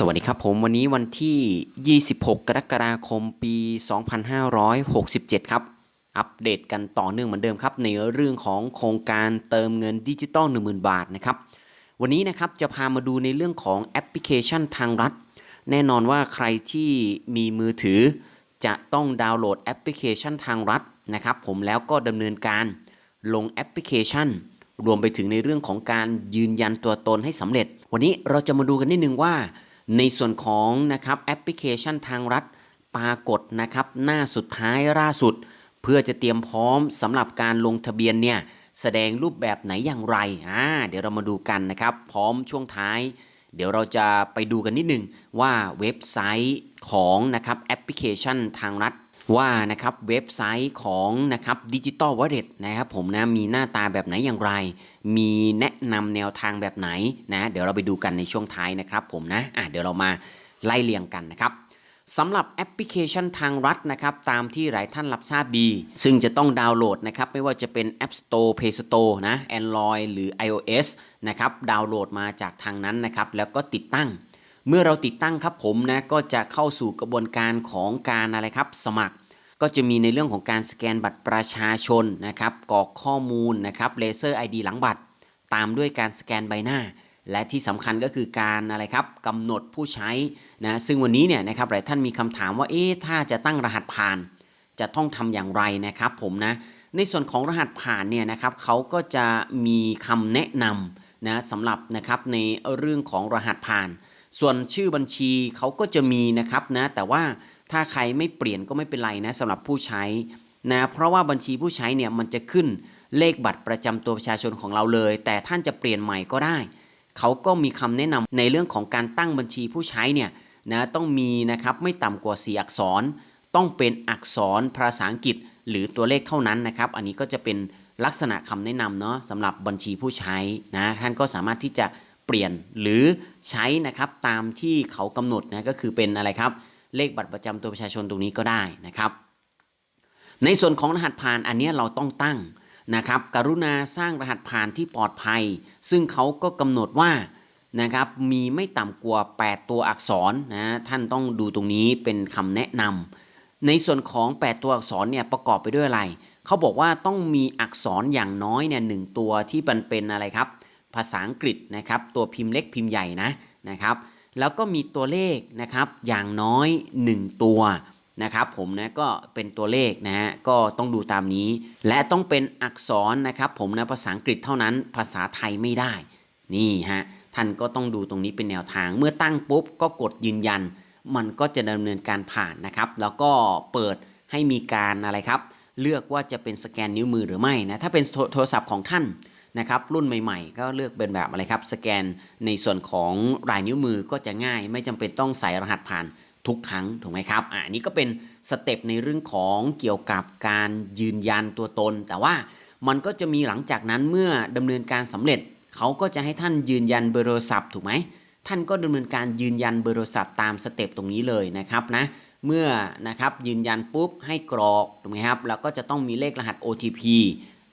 สวัสดีครับผมวันนี้วันที่ 26 กรกฎาคมปี 2567 ครับ อัปเดตกันต่อเนื่องเหมือนเดิมครับ ในเรื่องของโครงการเติมเงินดิจิตอล10,000 บาทนะครับ วันนี้นะครับจะพามาดูในเรื่องของแอปพลิเคชันทางรัฐ แน่นอนว่าใครที่มีมือถือ จะต้องดาวน์โหลดแอปพลิเคชันทางรัฐนะครับ ผมแล้วก็ดำเนินการลงแอปพลิเคชัน รวมไปถึงในเรื่องของการยืนยันตัวตนให้สำเร็จ วันนี้เราจะมาดูกันนิดนึงว่า ในส่วนของนะครับแอปพลิเคชันทางรัฐปรากฏนะครับหน้าสุดท้ายล่าสุด เพื่อจะเตรียมพร้อมสำหรับการลงทะเบียนเนี่ยแสดงรูปแบบไหนอย่างไรอ่าเดี๋ยวเรามาดูกันนะครับ พร้อมช่วงท้าย เดี๋ยวเราจะไปดูกันนิดนึงว่าเว็บไซต์ของนะครับแอปพลิเคชันทางรัฐ ว่านะครับเว็บไซต์ของนะครับดิจิตอลวอลเล็ตนะครับผมนะมีหน้าตาแบบไหนอย่างไร มีแนะนำแนวทางแบบไหนนะเดี๋ยวเราไปดูกันในช่วงท้ายนะครับผมนะอะเดี๋ยวเรามาไล่เรียงกันนะครับสำหรับแอปพลิเคชันทางรัฐนะครับตามที่หลายท่านรับทราบดี ซึ่งจะต้องดาวน์โหลดนะครับไม่ว่าจะเป็น App Store Play Store นะ Android หรือ iOS นะครับดาวน์โหลดมาจากทางนั้นนะครับแล้วก็ติดตั้ง เมื่อเราติดตั้งครับผมนะก็จะเข้าสู่กระบวนการของการอะไรครับสมัคร ก็จะมีในเรื่องของการสแกนบัตรประชาชนนะครับกรอกข้อมูลนะครับเลเซอร์ ID หลังบัตร ตามด้วยการสแกนใบหน้า และที่สำคัญก็คือการอะไรครับกำหนดผู้ใช้นะซึ่งวันนี้เนี่ยนะครับหลายท่านมีคำถามว่าเอ๊ะถ้าจะตั้งรหัสผ่าน จะต้องทำอย่างไรนะครับผมนะในส่วนของรหัสผ่านเนี่ยนะครับเขาก็จะมีคำแนะนำนะสำหรับนะครับในเรื่องของรหัสผ่าน ส่วนชื่อบัญชีเขาก็จะมีนะครับนะแต่ว่า ถ้าใครไม่เปลี่ยนก็ไม่เป็นไรนะสำหรับผู้ใช้นะเพราะว่าบัญชีผู้ใช้เนี่ยมันจะขึ้นเลขบัตรประจำตัวประชาชนของเราเลย แต่ท่านจะเปลี่ยนใหม่ก็ได้ เขาก็มีคำแนะนำในเรื่องของการตั้งบัญชีผู้ใช้เนี่ยนะต้องมีนะครับไม่ต่ำกว่า 4 อักษร ต้องเป็นอักษรภาษาอังกฤษ หรือตัวเลขเท่านั้นนะครับ อันนี้ก็จะเป็นลักษณะคำแนะนำเนาะสำหรับบัญชีผู้ใช้นะท่านก็สามารถที่จะเปลี่ยนหรือใช้นะครับตามที่เขากำหนดนะก็คือเป็นอะไรครับ เลขบัตรประจำตัวประชาชนตรงนี้ก็ได้นะครับ ในส่วนของรหัสผ่านอันนี้เราต้องตั้งนะครับกรุณาสร้างรหัสผ่านที่ปลอดภัย ซึ่งเขาก็กำหนดว่านะครับมีไม่ต่ำกว่า 8 ตัวอักษรนะท่านต้องดูตรงนี้เป็นคำแนะนำในส่วนของ 8 ตัวอักษรเนี่ยประกอบไปด้วยอะไร เขาบอกว่าต้องมีอักษรอย่างน้อยเนี่ยหนึ่งตัวที่มันเป็นอะไรครับ ภาษาอังกฤษนะครับ ตัวพิมพ์เล็กพิมพ์ใหญ่นะนะครับ แล้วก็มีตัวเลขนะครับอย่างน้อย 1 ตัวนะครับผมนะก็เป็นตัวเลขนะฮะก็ต้องดูตามนี้ และต้องเป็นอักษรนะครับผมนะภาษาอังกฤษเท่านั้นภาษาไทยไม่ได้ นี่ฮะท่านก็ต้องดูตรงนี้เป็นแนวทาง เมื่อตั้งปุ๊บก็กดยืนยัน มันก็จะดำเนินการผ่านนะครับ แล้วก็เปิดให้มีการอะไรครับ เลือกว่าจะเป็นสแกนนิ้วมือหรือไม่นะถ้าเป็นโทรศัพท์ของท่าน นะครับรุ่นใหม่ๆ ก็เลือกเป็นแบบอะไรครับ สแกนในส่วนของลายนิ้วมือก็จะง่าย ไม่จำเป็นต้องใส่รหัสผ่านทุกครั้งถูกไหมครับอ่านี่ก็เป็นสเต็ปในเรื่องของเกี่ยวกับการยืนยันตัวตน แต่ว่ามันก็จะมีหลังจากนั้นเมื่อดำเนินการสำเร็จ เขาก็จะให้ท่านยืนยันเบอร์โทรศัพท์ถูกไหมท่านก็ดำเนินการยืนยันเบอร์โทรศัพท์ตามสเต็ปตรงนี้เลยนะครับนะเมื่อนะครับยืนยันปุ๊บให้กรอกถูกไหมครับแล้วก็จะต้องมีเลขรหัส OTP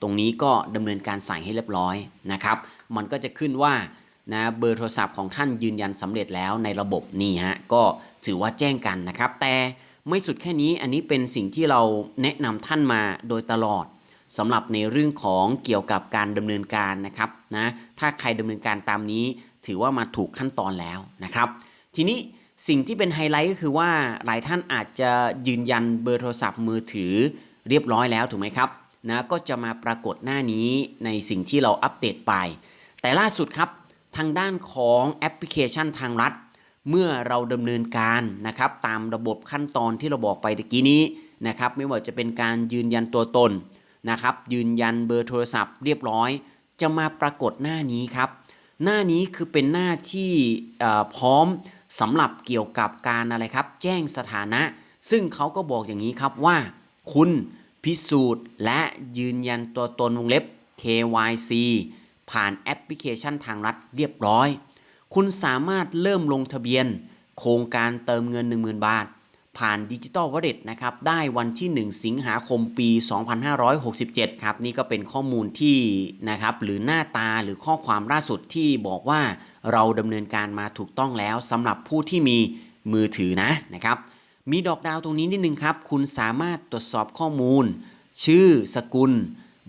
รงนี้ก็ดำเนินการใส่ให้เรียบร้อยนะครับ มันก็จะขึ้นว่านะเบอร์โทรศัพท์ของท่านยืนยันสำเร็จแล้วในระบบนี่ฮะก็ถือว่าแจ้งกันนะครับ แต่ไม่สุดแค่นี้อันนี้เป็นสิ่งที่เราแนะนำท่านมาโดยตลอดสำหรับในเรื่องของเกี่ยวกับการดำเนินการนะครับนะถ้าใครดำเนินการตามนี้ ถือว่ามาถูกขั้นตอนแล้วนะครับ ทีนี้สิ่งที่เป็นไฮไลท์ก็คือว่าหลายท่านอาจจะยืนยันเบอร์โทรศัพท์มือถือเรียบร้อยแล้วถูกไหมครับ นะก็จะมาปรากฏหน้านี้ในสิ่งที่เราอัปเดตไป แต่ล่าสุดครับทางด้านของแอปพลิเคชันทางรัฐ เมื่อเราดำเนินการนะครับตามระบบขั้นตอนที่เราบอกไปตะกี้นี้นะครับไม่ว่าจะเป็นการยืนยันตัวตนนะครับยืนยันเบอร์โทรศัพท์เรียบร้อย จะมาปรากฏหน้านี้ครับ หน้านี้คือเป็นหน้าที่พร้อมสำหรับเกี่ยวกับการอะไรครับ แจ้งสถานะ ซึ่งเขาก็บอกอย่างนี้ครับว่า คุณ พิสูจน์และยืนยันตัวตนวงเล็บ KYC ผ่านแอปพลิเคชันทางรัฐเรียบร้อย คุณสามารถเริ่มลงทะเบียน โครงการเติมเงิน 10,000 บาท ผ่านดิจิ t a ลวอลเล็ตนะครับ ได้วันที่ 1 สิงหาคมปี 2567 ครับ นี่ก็เป็นข้อมูลที่นะครับ หรือหน้าตาหรือข้อความล่าสุดที่บอกว่าเราดำเนินการมาถูกต้องแล้วสำหรับผู้ที่มีมือถือนะนะครับ มีดอกดาวตรงนี้นิดนึงครับ คุณสามารถตรวจสอบข้อมูล ชื่อสกุล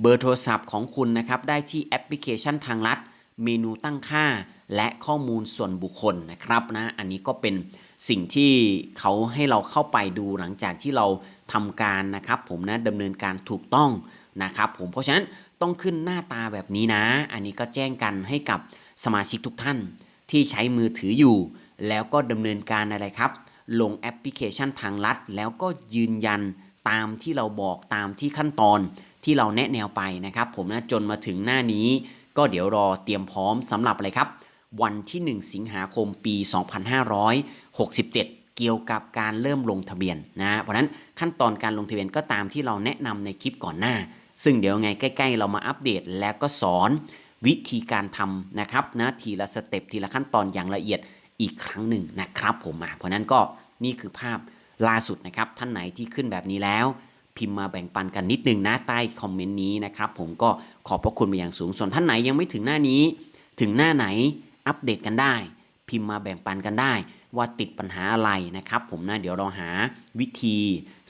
เบอร์โทรศัพท์ของคุณนะครับ ได้ที่แอปพลิเคชันทางลัด เมนูตั้งค่า และข้อมูลส่วนบุคคลนะครับนะ อันนี้ก็เป็นสิ่งที่เขาให้เราเข้าไปดูหลังจากที่เราทำการนะครับผมนะดำเนินการถูกต้องนะครับผมเพราะฉะนั้นต้องขึ้นหน้าตาแบบนี้นะ อันนี้ก็แจ้งกันให้กับสมาชิกทุกท่านที่ใช้มือถืออยู่ แล้วก็ดำเนินการอะไรครับ ลงแอปพลิเคชันทางลัด แล้วก็ยืนยันตามที่เราบอกตามที่ขั้นตอนที่เราแนะแนวไปนะครับ ผมนะจนมาถึงหน้านี้ ก็เดี๋ยวรอเตรียมพร้อมสำหรับอะไรครับ วันที่ 1 สิงหาคมปี 2567 เกี่ยวกับการเริ่มลงทะเบียนนะเพราะนั้นขั้นตอนการลงทะเบียนก็ตามที่เราแนะนำในคลิปก่อนหน้า ซึ่งเดี๋ยวไงใกล้ ๆ เรามาอัปเดตแล้วก็สอนวิธีการทำนะครับนะทีละสเต็ปทีละขั้นตอนอย่างละเอียด อีกครั้งหนึ่งนะครับผมอะเพราะฉะนั้นก็นี่คือภาพล่าสุดนะครับ ท่านไหนที่ขึ้นแบบนี้แล้ว พิมพ์มาแบ่งปันกันนิดนึงนะใต้คอมเมนต์นี้นะครับผมก็ขอบพระคุณไปอย่างสูง ส่วนท่านไหนยังไม่ถึงหน้านี้ ถึงหน้าไหนอัปเดตกันได้ พิมพ์มาแบ่งปันกันได้ ว่าติดปัญหาอะไรนะครับ ผมนะเดี๋ยวเราหาวิธี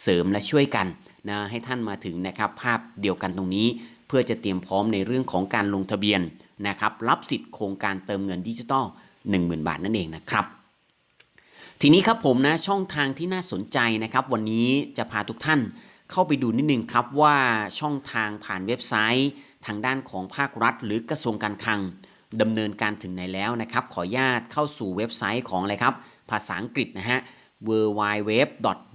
เสริมและช่วยกันนะให้ท่านมาถึงนะครับภาพเดียวกันตรงนี้ เพื่อจะเตรียมพร้อมในเรื่องของการลงทะเบียนนะครับรับสิทธิ์โครงการเติมเงินดิจิทัล 10,000 บาทนั่นเองนะครับ ทีนี้ครับผมนะช่องทางที่น่าสนใจนะครับ วันนี้จะพาทุกท่านเข้าไปดูนิดนึงครับว่าช่องทางผ่านเว็บไซต์ ทางด้านของภาครัฐ หรือกระทรวงการคลังดำเนินการถึงไหนแล้วนะครับ ขออนุญาตเข้าสู่เว็บไซต์ของอะไรครับ ภาษาอังกฤษนะฮะ w w w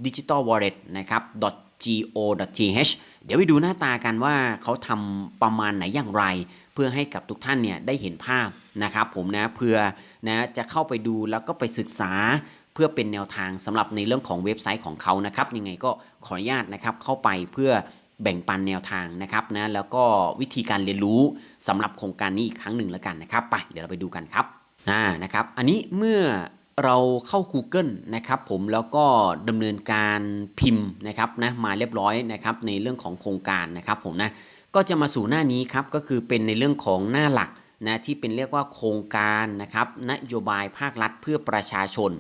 d i g i t a l w a l l e t นะครับ go.th เดี๋ยวไปดูหน้าตากันว่าเขาทำประมาณไหนอย่างไร เพื่อให้กับทุกท่านเนี่ยได้เห็นภาพนะครับผมนะเพื่อนะจะเข้าไปดูแล้วก็ไปศึกษาเพื่อเป็นแนวทางสำหรับในเรื่องของเว็บไซต์ของเขานะครับยังไงก็ขออนุญาตนะครับเข้าไปเพื่อแบ่งปันแนวทางนะครับนะแล้วก็วิธีการเรียนรู้สำหรับโครงการนี้อีกครั้งหนึ่งแล้วกันนะครับไปเดี๋ยวเราไปดูกันครับอ่านะครับอันนี้เมื่อเราเข้า Google นะครับผมแล้วก็ดำเนินการพิมพ์นะครับนะมาเรียบร้อยนะครับในเรื่องของโครงการนะครับผมนะ ก็จะมาสู่หน้านี้ครับก็คือเป็นในเรื่องของหน้าหลักนะที่เป็นเรียกว่าโครงการนะครับนโยบายภาครัฐเพื่อประชาชน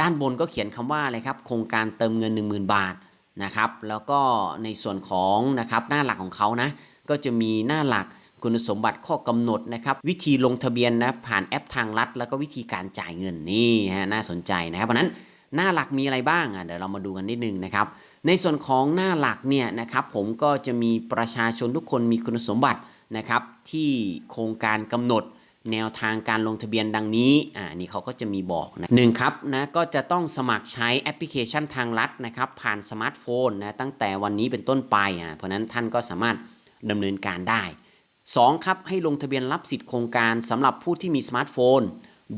ด้านบนก็เขียนคำว่าอะไรครับโครงการเติมเงิน 10,000 บาทนะครับแล้วก็ในส่วนของนะครับหน้าหลักของเขานะก็จะมีหน้าหลักคุณสมบัติข้อกำหนดนะครับวิธีลงทะเบียนนะผ่านแอปทางลัดแล้วก็วิธีการจ่ายเงินนี่ฮะน่าสนใจนะครับเพราะนั้น หน้าหลักมีอะไรบ้างอะเดี๋ยวเรามาดูกันนิดนึงนะครับ ในส่วนของหน้าหลักเนี่ยนะครับผมก็จะมีประชาชนทุกคนมีคุณสมบัตินะครับที่โครงการกำหนดแนวทางการลงทะเบียนดังนี้ อ่า นี่เขาก็จะมีบอกนะหนึ่งครับนะ ก็จะต้องสมัครใช้แอปพลิเคชันทางลัดนะครับ ผ่านสมาร์ทโฟนนะ ตั้งแต่วันนี้เป็นต้นไป อ่า เพราะนั้นท่านก็สามารถดำเนินการได้ 2. ครับ ให้ลงทะเบียนรับสิทธิ์โครงการสำหรับผู้ที่มีสมาร์ทโฟน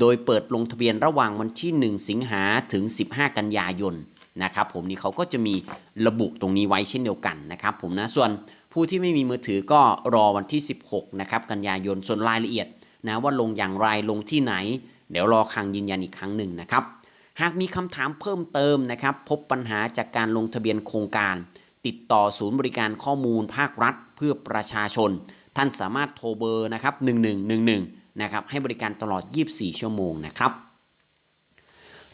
โดยเปิดลงทะเบียนระหว่างวันที่ 1 สิงหาถึง 15 กันยายนนะครับผมนี่เขาก็จะมีระบุตรงนี้ไว้เช่นเดียวกันนะครับผมนะส่วนผู้ที่ไม่มีมือถือก็รอวันที่ 16นะครับกันยายนส่วนรายละเอียดนะว่าลงอย่างไรลงที่ไหน เดี๋ยวรอคังยืนยันอีกครั้งหนึ่งนะครับหากมีคำถามเพิ่มเติมนะครับ พบปัญหาจากการลงทะเบียนโครงการ ติดต่อศูนย์บริการข้อมูลภาครัฐ เพื่อประชาชน ท่านสามารถโทรเบอร์นะครับ1111 นะครับให้บริการตลอด 24 ชั่วโมงนะครับ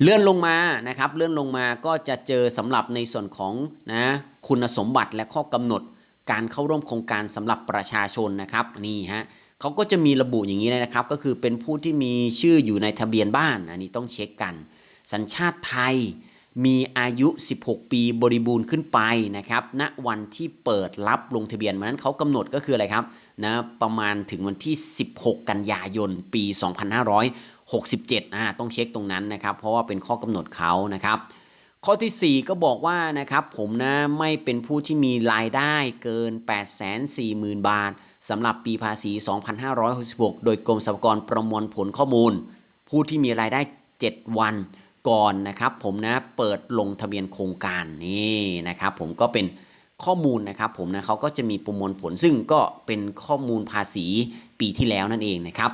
เลื่อนลงมานะครับเลื่อนลงมาก็จะเจอสำหรับในส่วนของนะคุณสมบัติและข้อกำหนดการเข้าร่วมโครงการสำหรับประชาชนนะครับนี่ฮะเขาก็จะมีระบุอย่างนี้เลยนะครับ ก็คือเป็นผู้ที่มีชื่ออยู่ในทะเบียนบ้านอันนี้ต้องเช็คกัน สัญชาติไทยมีอายุ 16 ปีบริบูรณ์ขึ้นไปนะครับณวันที่เปิดรับลงทะเบียนมันนั้นเขากำหนดก็คืออะไรครับ นะประมาณถึงวันที่ 16 กันยายนปี 2567อ่าต้องเช็คตรงนั้นนะครับ เพราะว่าเป็นข้อกำหนดเขานะครับ ข้อที่ 4 ก็บอกว่านะครับผมนะไม่เป็นผู้ที่มีรายได้เกิน 840,000 บาทสำหรับปีภาษี 2566 โดยกรมสรรพากรประมวลผลข้อมูล ผู้ที่มีรายได้ 7 วันก่อนนะครับ ผมนะเปิดลงทะเบียนโครงการนี่นะครับ ผมก็เป็น ข้อมูลนะครับผมนะเขาก็จะมีประมวลผล ซึ่งก็เป็นข้อมูลภาษีปีที่แล้วนั่นเองนะครับ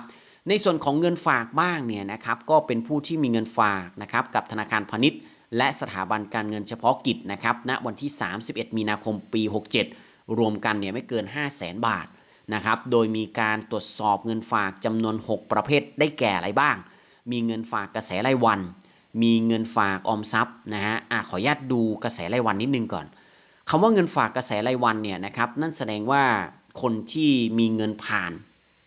ในส่วนของเงินฝากบ้างเนี่ยนะครับก็เป็นผู้ที่มีเงินฝากนะครับกับธนาคารพาณิชย์ และสถาบันการเงินเฉพาะกิจนะครับณวันที่ 31 มีนาคมปี 67 รวมกันเนี่ยไม่เกิน 5 0 0แสนบาทนะครับโดยมีการตรวจสอบเงินฝากจำนวน 6 ประเภทได้แก่อะไรบ้าง มีเงินฝากกระแสรายวัน มีเงินฝากออมทรัพย์นะฮะอะขออนุญาตดูกระแสรายวันนิดนึงก่อน คำว่าเงินฝากกระแสรายวันเนี่ยนะครับนั่นแสดงว่าคนที่มีเงินผ่าน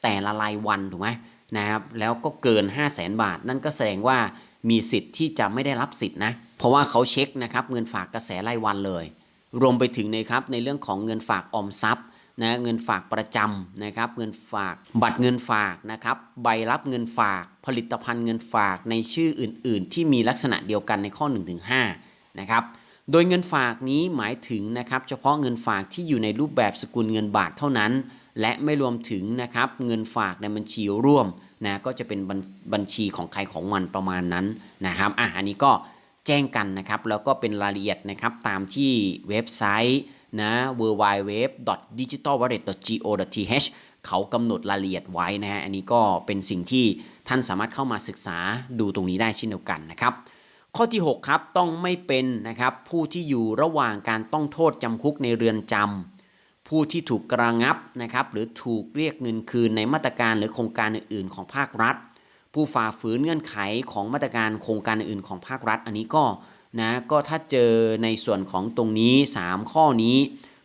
แต่ละรายวันถูกไหมนะครับแล้วก็เกิน 5 0 0แสนบาท นั่นก็แสดงว่ามีสิทธิ์ที่จะไม่ได้รับสิทธินะ เพราะว่าเขาเช็คนะครับเงินฝากกระแสรายวันเลย รวมไปถึงนะครับในเรื่องของเงินฝากออมทรัพย์นะเงินฝากประจำนะครับเงินฝากบัตรเงินฝากนะครับใบรับเงินฝากผลิตภัณฑ์เงินฝากในชื่ออื่น ๆ ที่มีลักษณะเดียวกันในข้อ 1-5นะครับ โดยเงินฝากนี้หมายถึงนะครับเฉพาะเงินฝากที่อยู่ในรูปแบบสกุลเงินบาทเท่านั้น และไม่รวมถึงนะครับเงินฝากในบัญชีร่วมนะก็จะเป็นบัญบัญชีของใครของมันประมาณนั้นนะครับอะอันนี้ก็แจ้งกันนะครับแล้วก็เป็นรายละเอียดนะครับตามที่เว็บไซต์นะ www.digitalwallet.go.th เขากำหนดรายละเอียดไว้นะฮะอันนี้ก็เป็นสิ่งที่ท่านสามารถเข้ามาศึกษาดูตรงนี้ได้เช่นเดียวกันนะครับ ข้อที่ 6 ครับ ต้องไม่เป็นนะครับผู้ที่อยู่ระหว่างการต้องโทษจำคุกในเรือนจำผู้ที่ถูกกระงับนะครับหรือถูกเรียกเงินคืนในมาตรการหรือโครงการอื่นๆ ของภาครัฐ ผู้ฝ่าฝืนเงื่อนไขของมาตรการโครงการอื่นของภาครัฐ อันนี้ก็นะก็ถ้าเจอในส่วนของตรงนี้ 3 ข้อนี้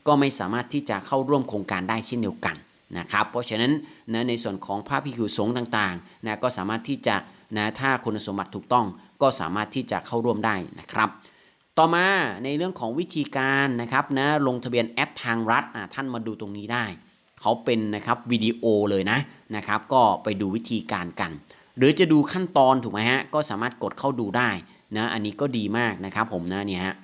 ก็ไม่สามารถที่จะเข้าร่วมโครงการได้เช่นเดียวกันนะครับเพราะฉะนั้นนะในส่วนของภาพพิคุสงต่างๆนะก็สามารถที่จะ นะถ้าคุณสมบัติถูกต้องก็สามารถที่จะเข้าร่วมได้นะครับ ต่อมาในเรื่องของวิธีการนะครับนะลงทะเบียนแอปทางรัฐท่านมาดูตรงนี้ได้ เขาเป็นนะครับวิดีโอเลยนะนะครับ ก็ไปดูวิธีการกัน หรือจะดูขั้นตอนถูกไหมฮะก็สามารถกดเข้าดูได้นะอันนี้ก็ดีมากนะครับผมนะเนี่ยฮะ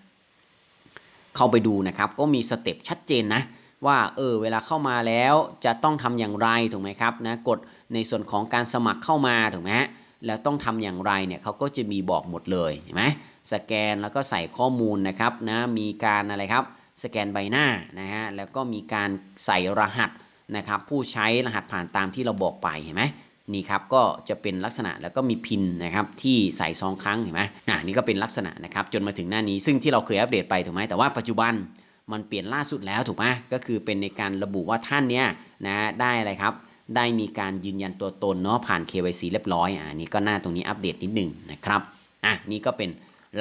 เข้าไปดูนะครับก็มีสเต็ปชัดเจนนะว่าเออเวลาเข้ามาแล้วจะต้องทำอย่างไรถูกไหมครับนะกดในส่วนของการสมัครเข้ามาถูกไหมฮะ แล้วต้องทำอย่างไรเนี่ยเขาก็จะมีบอกหมดเลยเห็นไหมสแกนแล้วก็ใส่ข้อมูลนะครับนะมีการอะไรครับสแกนใบหน้านะฮะแล้วก็มีการใส่รหัสนะครับผู้ใช้รหัสผ่านตามที่เราบอกไปเห็นไหมนี่ครับก็จะเป็นลักษณะแล้วก็มีพินนะครับที่ใส่ซองครั้งเห็นไหมอะนี่ก็เป็นลักษณะนะครับจนมาถึงหน้านี้ซึ่งที่เราเคยอัปเดตไปถูกไหมแต่ว่าปัจจุบันมันเปลี่ยนล่าสุดแล้วถูกไหมก็คือเป็นในการระบุว่าท่านเนี้ยนะได้อะไรครับ ได้มีการยืนยันตัวตนเนาะผ่าน KYC เรียบร้อยอ่านี่ก็หน้าตรงนี้อัปเดตนิดหนึ่งนะครับอะนี่ก็เป็น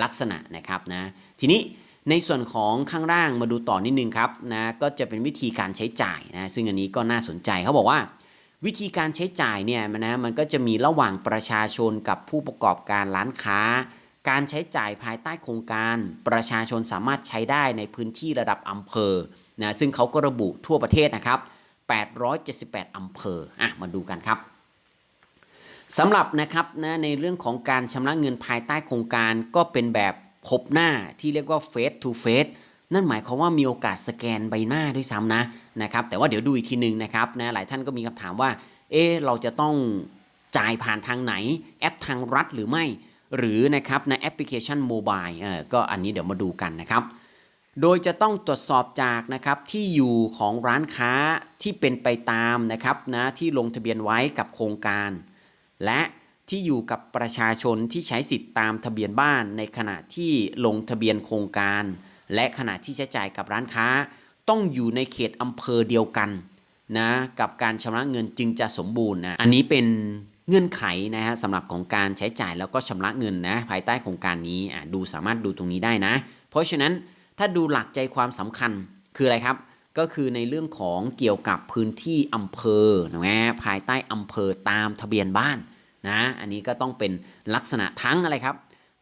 ลักษณะนะครับนะทีนี้ในส่วนของข้างล่างมาดูต่อนิดนึงครับนะก็จะเป็นวิธีการใช้จ่ายนะซึ่งอันนี้ก็น่าสนใจเขาบอกว่า วิธีการใช้จ่ายเนี่ยนะมันก็จะมีระหว่างประชาชนกับผู้ประกอบการร้านค้า การใช้จ่ายภายใต้โครงการ ประชาชนสามารถใช้ได้ในพื้นที่ระดับอำเภอนะซึ่งเขาก็ระบุทั่วประเทศนะครับ 878 อำเภออะมาดูกันครับสำหรับนะครับนะในเรื่องของการชำระเงินภายใต้โครงการก็เป็นแบบพบหน้าที่เรียกว่า face to face นั่นหมายความว่ามีโอกาสสแกนใบหน้าด้วยซ้ำนะนะครับแต่ว่าเดี๋ยวดูอีกทีหนึ่งนะครับนะหลายท่านก็มีคำถามว่าเอ๊เราจะต้องจ่ายผ่านทางไหนแอปทางรัฐหรือไม่ หรือนะครับในแอปพลิเคชันโมบายเออก็อันนี้เดี๋ยวมาดูกันนะครับ โดยจะต้องตรวจสอบจากนะครับที่อยู่ของร้านค้าที่เป็นไปตามนะครับนะที่ลงทะเบียนไว้กับโครงการ และที่อยู่กับประชาชนที่ใช้สิทธิ์ตามทะเบียนบ้านในขณะที่ลงทะเบียนโครงการ และขณะที่ใช้จ่ายกับร้านค้า ต้องอยู่ในเขตอำเภอเดียวกันนะกับการชำระเงินจึงจะสมบูรณ์นะอันนี้เป็นเงื่อนไขนะฮะสำหรับของการใช้จ่ายแล้วก็ชำระเงินนะภายใต้โครงการนี้อะดูสามารถดูตรงนี้ได้นะ เพราะฉะนั้น ถ้าดูหลักใจความสำคัญคืออะไรครับ ก็คือในเรื่องของเกี่ยวกับพื้นที่อำเภอนะภายใต้อำเภอตามทะเบียนบ้านนะอันนี้ก็ต้องเป็นลักษณะทั้งอะไรครับ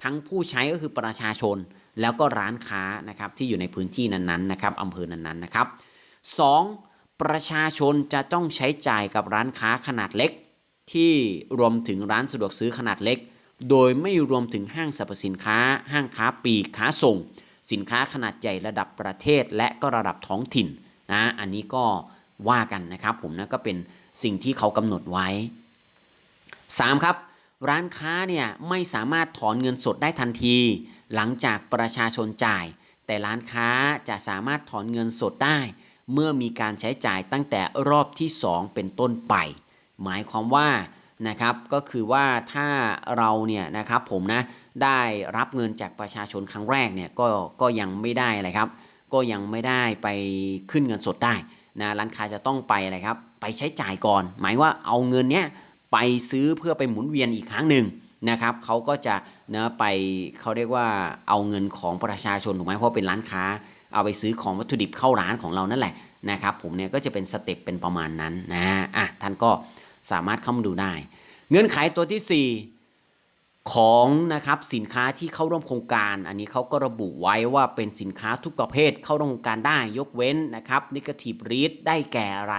ทั้งผู้ใช้ก็คือประชาชนแล้วก็ร้านค้านะครับที่อยู่ในพื้นที่นั้นๆนะครับอำเภอนั้นๆนะครับ 2. ประชาชนจะต้องใช้จ่ายกับร้านค้าขนาดเล็ก ที่รวมถึงร้านสะดวกซื้อขนาดเล็ก โดยไม่รวมถึงห้างสรรพสินค้า ห้างค้าปลีกค้าส่ง สินค้าขนาดใหญ่ระดับประเทศและก็ระดับท้องถิ่นนะอันนี้ก็ว่ากันนะครับผมนะก็เป็นสิ่งที่เขากำหนดไว้ 3. ครับ ร้านค้าเนี่ยไม่สามารถถอนเงินสดได้ทันที หลังจากประชาชนจ่าย แต่ร้านค้าจะสามารถถอนเงินสดได้ เมื่อมีการใช้จ่ายตั้งแต่รอบที่ 2 เป็นต้นไป หมายความว่านะครับก็คือว่าถ้าเราเนี่ยนะครับผมนะได้รับเงินจากประชาชนครั้งแรกเนี่ยก็ก็ยังไม่ได้อะไรครับ ก็ยังไม่ได้ไปขึ้นเงินสดได้นะร้านค้าจะต้องไปอะไรครับ ไปใช้จ่ายก่อน หมายว่าเอาเงินเนี้ยไปซื้อเพื่อไปหมุนเวียนอีกครั้งหนึ่งนะครับเขาก็จะเนะไปเขาเรียกว่าเอาเงินของประชาชนถูกไหมเพราะเป็นร้านค้า เอาไปซื้อของวัตถุดิบเข้าร้านของเรานั่นแหละนะครับผมเนี่ยก็จะเป็นสเต็ปเป็นประมาณนั้นนะอะท่านก็สามารถเข้ามาดูได้ เงื่อนไขตัวที่ 4 ของนะครับสินค้าที่เข้าร่วมโครงการ อันนี้เขาก็ระบุไว้ว่าเป็นสินค้าทุกประเภทเข้าร่วมโครงการได้ยกเว้นนะครับนิกทีฟรีดได้แก่อะไร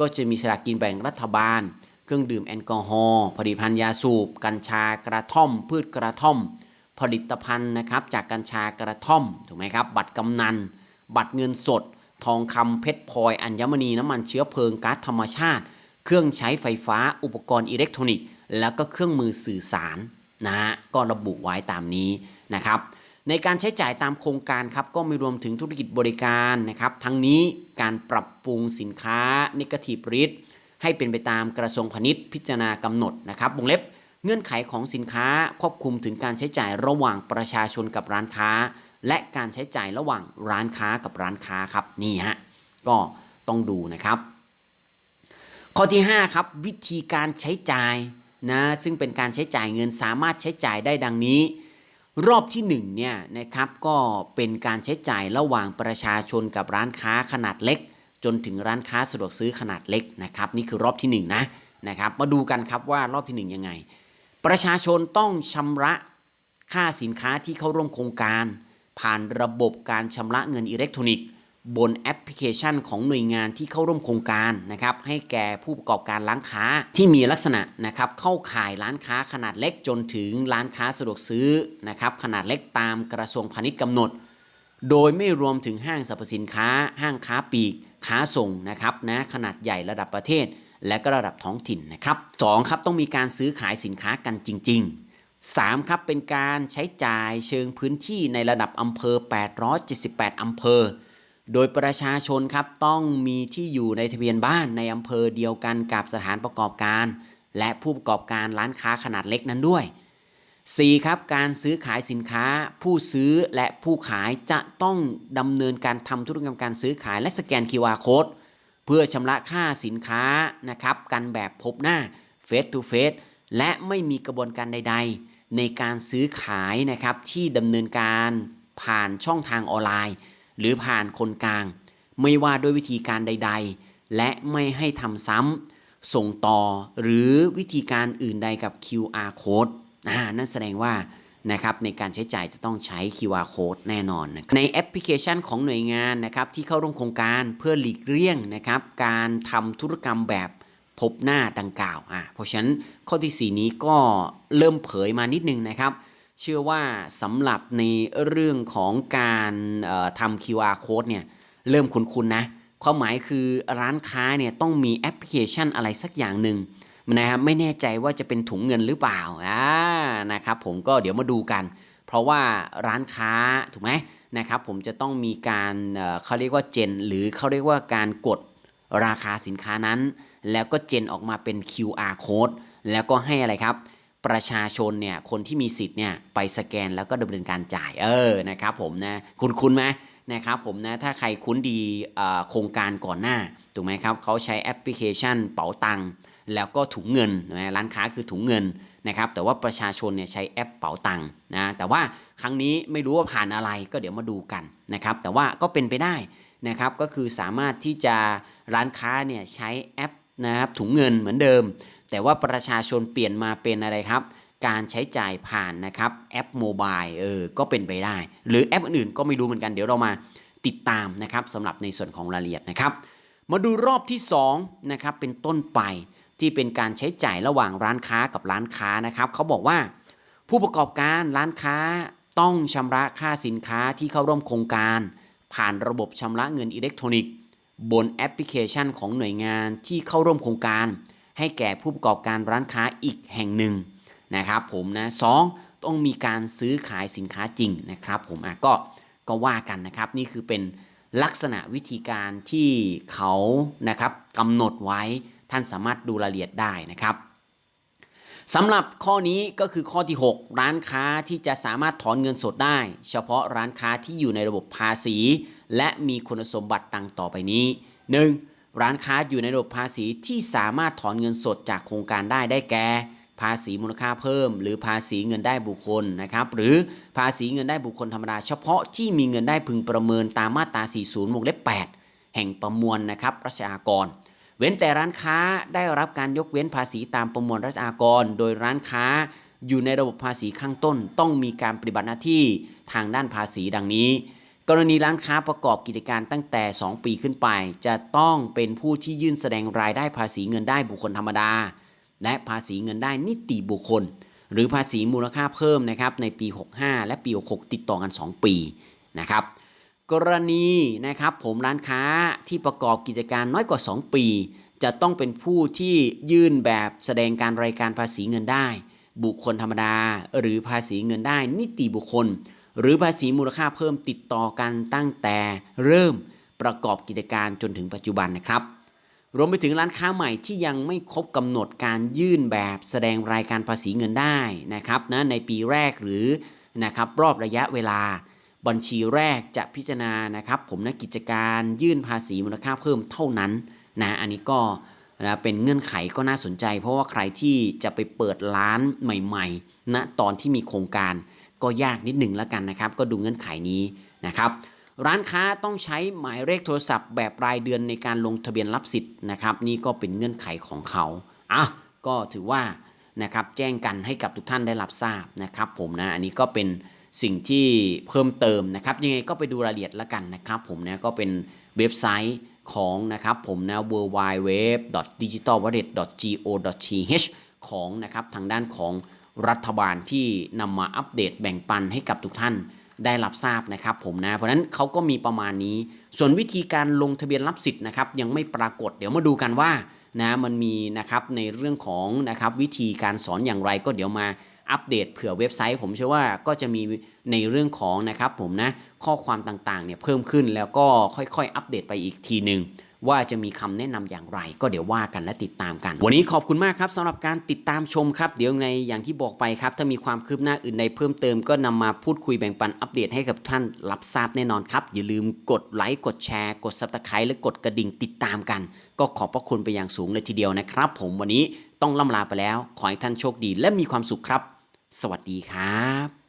ก็จะมีสลากกินแบ่งรัฐบาล เครื่องดื่มแอลกอฮอล์ผลิตภัณฑ์ยาสูบ กัญชากระท่อม พืชกระท่อม ผลิตภัณฑ์นะครับจากกัญชากระท่อมถูกไหมครับ บัตรกำนัน บัตรเงินสด ทองคำเพชรพลอยอัญมณีน้ำมันเชื้อเพลิงก๊าซธรรมชาติ เครื่องใช้ไฟฟ้า อุปกรณ์อิเล็กทรอนิกส์ แล้วก็เครื่องมือสื่อสาร นะฮะก็ระบุไว้ตามนี้นะครับในการใช้จ่ายตามโครงการครับก็ไม่รวมถึงธุรกิจบริการนะครับทั้งนี้การปรับปรุงสินค้า Negative r i s ให้เป็นไปตามกระทรวงพาณิชย์พิจารณากำหนดนะครับวงเล็บเงื่อนไขของสินค้าควบคุมถึงการใช้จ่ายระหว่างประชาชนกับร้านค้า และการใช้จ่ายระหว่างร้านค้ากับร้านค้าครับนี่ฮะก็ต้องดูนะครับ ข้อที่5ครับวิธีการใช้จ่าย นะซึ่งเป็นการใช้จ่ายเงินสามารถใช้จ่ายได้ดังนี้ รอบที่1เนี่ยนะครับก็เป็นการใช้จ่ายระหว่างประชาชนกับร้านค้าขนาดเล็ก จนถึงร้านค้าสะดวกซื้อขนาดเล็กนะครับนี่คือรอบที่1นะนะครับมาดูกันครับว่ารอบที่1ยังไง ประชาชนต้องชำระค่าสินค้าที่เข้าร่วมโครงการ ผ่านระบบการชำระเงินอิเล็กทรอนิกส์ บนแอปพลิเคชันของหน่วยงานที่เข้าร่วมโครงการนะครับให้แก่ผู้ประกอบการร้านค้าที่มีลักษณะนะครับเข้าขายร้านค้าขนาดเล็กจนถึงร้านค้าสะดวกซื้อนะครับขนาดเล็กตามกระทรวงพาณิชย์กำหนด โดยไม่รวมถึงห้างสรรพสินค้า ห้างค้าปลีกค้าส่งนะครับนะขนาดใหญ่ระดับประเทศ และก็ระดับท้องถิ่นนะครับสองครับต้องมีการซื้อขายสินค้ากันจริง ๆ 3. ครับเป็นการใช้จ่ายเชิงพื้นที่ในระดับอำเภอ 878 อำเภอ โดยประชาชนครับต้องมีที่อยู่ในทะเบียนบ้านในอำเภอเดียวกันกับสถานประกอบการ และผู้ประกอบการร้านค้าขนาดเล็กนั้นด้วย 4. ครับการซื้อขายสินค้า ผู้ซื้อและผู้ขายจะต้องดำเนินการทำธุรกรรมการซื้อขายและสแกน QR code เพื่อชำระค่าสินค้านะครับกันแบบพบหน้า Face to Face และไม่มีกระบวนการใด ๆ ในการซื้อขายนะครับที่ดำเนินการผ่านช่องทางออนไลน์ หรือผ่านคนกลาง ไม่ว่าด้วยวิธีการใด ๆ และไม่ให้ทำซ้ำส่งต่อหรือวิธีการอื่นใดกับ QR code อ่านั่นแสดงว่านะครับในการใช้จ่ายจะต้องใช้ QR code แน่นอนนะในแอปพลิเคชันของหน่วยงานนะครับที่เข้าร่วมโครงการเพื่อหลีกเลี่ยงนะครับการทำธุรกรรมแบบพบหน้าดังกล่าวอ่าเพราะฉะนั้นข้อที่ 4 นี้ก็เริ่มเผยมานิดนึงนะครับ เชื่อว่าสำหรับในเรื่องของการทำ QR code เนี่ยเริ่มคุ้นๆนะความหมายคือร้านค้าเนี่ยต้องมีแอปพลิเคชันอะไรสักอย่างหนึ่งนะครับไม่แน่ใจว่าจะเป็นถุงเงินหรือเปล่าอ่านะครับผมก็เดี๋ยวมาดูกัน เพราะว่าร้านค้าถูกไหมนะครับผมจะต้องมีการเเขาเรียกว่าเจน หรือเขาเรียกว่าการกดราคาสินค้านั้น แล้วก็เจนออกมาเป็น QR code แล้วก็ให้อะไรครับ ประชาชนเนี่ยคนที่มีสิทธิ์เนี่ยไปสแกนแล้วก็ดำเนินการจ่ายเออนะครับผมนะคุณคุณไหมนะครับผมนะถ้าใครคุ้นดีโครงการก่อนหน้าถูกไหมครับเขาใช้แอปพลิเคชันเป๋าตังค์แล้วก็ถุงเงินนะร้านค้าคือถุงเงินนะครับแต่ว่าประชาชนเนี่ยใช้แอปเป๋าตังค์นะแต่ว่าครั้งนี้ไม่รู้ว่าผ่านอะไรก็เดี๋ยวมาดูกันนะครับแต่ว่าก็เป็นไปได้นะครับก็คือสามารถที่จะร้านค้าเนี่ยใช้แอปนะครับถุงเงินเหมือนเดิม แต่ว่าประชาชนเปลี่ยนมาเป็นอะไรครับ การใช้จ่ายผ่านนะครับแอปโมบายเออก็เป็นไปได้ หรือแอปอื่นๆก็ไม่รู้เหมือนกันเดี๋ยวเรามาติดตามนะครับสำหรับในส่วนของรายละเอียดนะครับมาดูรอบที่2นะครับเป็นต้นไปที่เป็นการใช้จ่ายระหว่างร้านค้ากับร้านค้านะครับเขาบอกว่า ผู้ประกอบการร้านค้าต้องชำระค่าสินค้าที่เข้าร่วมโครงการ ผ่านระบบชำระเงินอิเล็กทรอนิกส์ บนแอปพลิเคชันของหน่วยงานที่เข้าร่วมโครงการ ให้แก่ผู้ประกอบการร้านค้าอีกแห่งหนึ่งนะครับผมนะสองต้องมีการซื้อขายสินค้าจริงนะครับผมอะก็ก็ว่ากันนะครับ นี่คือเป็นลักษณะวิธีการที่เขานะครับกำหนดไว้ท่านสามารถดูรายละเอียดได้นะครับสำหรับข้อนี้ก็คือข้อที่ 6 ร้านค้าที่จะสามารถถอนเงินสดได้ เฉพาะร้านค้าที่อยู่ในระบบภาษี และมีคุณสมบัติดังต่อไปนี้ 1. ร้านค้าอยู่ในระบบภาษีที่สามารถถอนเงินสดจากโครงการได้ได้แก่ ภาษีมูลค่าเพิ่ม หรือภาษีเงินได้บุคคลนะครับ หรือภาษีเงินได้บุคคลธรรมดาเฉพาะที่มีเงินได้พึงประเมินตามมาตรา 40 วงเล็บ 8 แห่งประมวลนะครับรัชอากร เว้นแต่ร้านค้าได้รับการยกเว้นภาษีตามประมวลรัชอากร โดยร้านค้าอยู่ในระบบภาษีข้างต้น ต้องมีการปฏิบัติหน้าที่ทางด้านภาษีดังนี้ กรณีร้านค้าประกอบกิจการตั้งแต่ 2 ปีขึ้นไป จะต้องเป็นผู้ที่ยื่นแสดงรายได้ภาษีเงินได้บุคคลธรรมดา และภาษีเงินได้นิติบุคคล หรือภาษีมูลค่าเพิ่มนะครับในปี 65 และปี 66 ติดต่อกัน 2 ปีนะครับกรณีนะครับผมร้านค้าที่ประกอบกิจการน้อยกว่า 2 ปี จะต้องเป็นผู้ที่ยื่นแบบแสดงการรายการภาษีเงินได้ บุคคลธรรมดา หรือภาษีเงินได้นิติบุคคล หรือภาษีมูลค่าเพิ่มติดต่อกันตั้งแต่เริ่มประกอบกิจการจนถึงปัจจุบันนะครับรวมไปถึงร้านค้าใหม่ที่ยังไม่ครบกำหนดการยื่นแบบแสดงรายการภาษีเงินได้นะครับนะในปีแรกหรือนะครับรอบระยะเวลา บัญชีแรกจะพิจารณานะครับ ผมนะกิจการยื่นภาษีมูลค่าเพิ่มเท่านั้นนะอันนี้ก็นะเป็นเงื่อนไขก็น่าสนใจ เพราะว่าใครที่จะไปเปิดร้านใหม่ๆณนะตอนที่มีโครงการ ก็ยากนิดหนึ่งแล้วกันนะครับ ก็ดูเงื่อนไขนี้นะครับร้านค้าต้องใช้หมายเลขโทรศัพท์แบบรายเดือนในการลงทะเบียนรับสิทธิ์นะครับ นี่ก็เป็นเงื่อนไขของเขาอะก็ถือว่านะครับแจ้งกันให้กับทุกท่านได้รับทราบนะครับ ผมนะอันนี้ก็เป็นสิ่งที่เพิ่มเติมนะครับ ยังไงก็ไปดูรายละเอียดแล้วกันนะครับ ผมนะก็เป็นเว็บไซต์ของนะครับผมนะ w w w d i g i t a l w a l l e t g o t h ของนะครับทางด้านของ รัฐบาลที่นำมาอัปเดตแบ่งปันให้กับทุกท่านได้รับทราบนะครับผมนะ เพราะฉะนั้นเขาก็มีประมาณนี้ ส่วนวิธีการลงทะเบียนรับสิทธิ์นะครับยังไม่ปรากฏเดี๋ยวมาดูกันว่านะมันมีนะครับในเรื่องของนะครับวิธีการสอนอย่างไรก็เดี๋ยวมาอัปเดตเผื่อเว็บไซต์ ผมเชื่อว่าก็จะมีในเรื่องของนะครับผมนะข้อความต่างๆเนี่ยเพิ่มขึ้นแล้วก็ค่อยๆ อัปเดตไปอีกทีหนึ่ง ว่าจะมีคำแนะนำอย่างไร ก็เดี๋ยวว่ากันและติดตามกัน วันนี้ขอบคุณมากครับสำหรับการติดตามชมครับ เดี๋ยวในอย่างที่บอกไปครับ ถ้ามีความคืบหน้าอื่นใดเพิ่มเติมก็นำมาพูดคุยแบ่งปันอัปเดตให้กับท่านรับทราบแน่นอนครับ อย่าลืมกดไลค์กดแชร์ กด subscribe และกดกระดิ่งติดตามกัน ก็ขอบพระคุณไปอย่างสูงเลยทีเดียวนะครับ ผมวันนี้ต้องล่ำลาไปแล้ว ขอให้ท่านโชคดีและมีความสุขครับ สวัสดีครับ